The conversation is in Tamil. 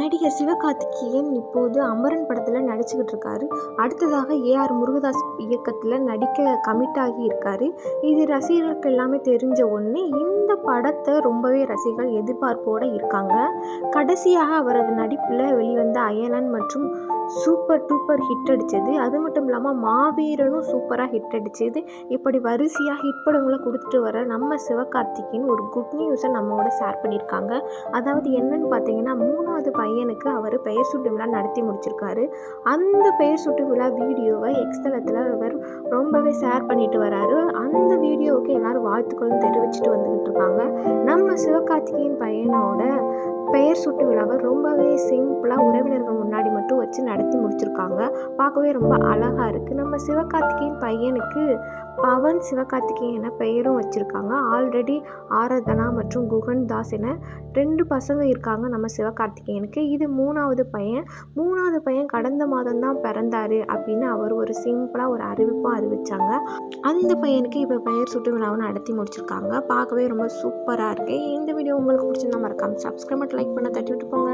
நடிகர் சிவகார்த்திகேயன் இப்போது அமரன் படத்தில் நடிச்சுக்கிட்டு இருக்காரு. அடுத்ததாக ஏஆர் முருகதாஸ் இயக்கத்தில் நடிக்க கமிட் ஆகி இருக்காரு இது ரசிகர்களுக்கு எல்லாமே தெரிஞ்ச ஒன்று இந்த படத்தை ரொம்பவே ரசிகர்கள் எதிர்பார்ப்போடு இருக்காங்க. கடைசியாக அவரது நடிப்பில் வெளிவந்த அயலன் மற்றும் சூப்பர் டூப்பர் ஹிட் அடித்தது அது மட்டும் இல்லாமல் மாவீரனும் சூப்பராக ஹிட் அடித்தது இப்படி வரிசையாக ஹிட் படங்களை கொடுத்துட்டு வர நம்ம சிவகார்த்திகேயன் ஒரு குட் நியூஸை நம்மோட ஷேர் பண்ணியிருக்காங்க. அதாவது என்னன்னு பார்த்தீங்கன்னா மூணாவது பையனுக்கு அவர் பெயர் சுட்டு விழா நடத்தி முடிச்சிருக்காரு. அந்த பெயர் சுட்டு விழா வீடியோவை எக்ஸ்தலத்தில் அவர் ரொம்பவே ஷேர் பண்ணிட்டு வராரு. அந்த வீடியோவுக்கு எல்லோரும் வாழ்த்துக்களும் தெரிவிச்சுட்டு வந்துக்கிட்டு இருக்காங்க. நம்ம சிவகார்த்திகேயன் பையனோட பெயர் சுட்டு விழாவை ரொம்பவே சிம்பிளாக உறவினர்கள் முன்னாடி மட்டும் வச்சு நடத்தி முடிச்சிருக்காங்க. பார்க்கவே ரொம்ப அழகாக இருக்குது நம்ம சிவகார்த்திகேயன் பையனுக்கு பவன் சிவகார்த்திகேயன் என பெயரும் வச்சுருக்காங்க. ஆல்ரெடி ஆராதனா மற்றும் குகன் தாஸ் என ரெண்டு பசங்க இருக்காங்க நம்ம சிவகார்த்திகேயனுக்கு. இது மூணாவது பையன். மூணாவது பையன் கடந்த மாதம் தான் பிறந்தார் அப்படின்னு அவர் ஒரு சிம்பிளாக ஒரு அறிவிப்பும் அறிவித்தாங்க அந்த பையனுக்கு இப்போ பெயர் சுட்டு விழாவை நடத்தி முடிச்சிருக்காங்க. பார்க்கவே ரொம்ப சூப்பராக இருக்குது இந்த வீடியோ உங்களுக்கு பிடிச்சிருந்தா மறக்காமல் சப்ஸ்கிரைப் மட்டும் லைக் பண்ண தட்டி விட்டு போங்க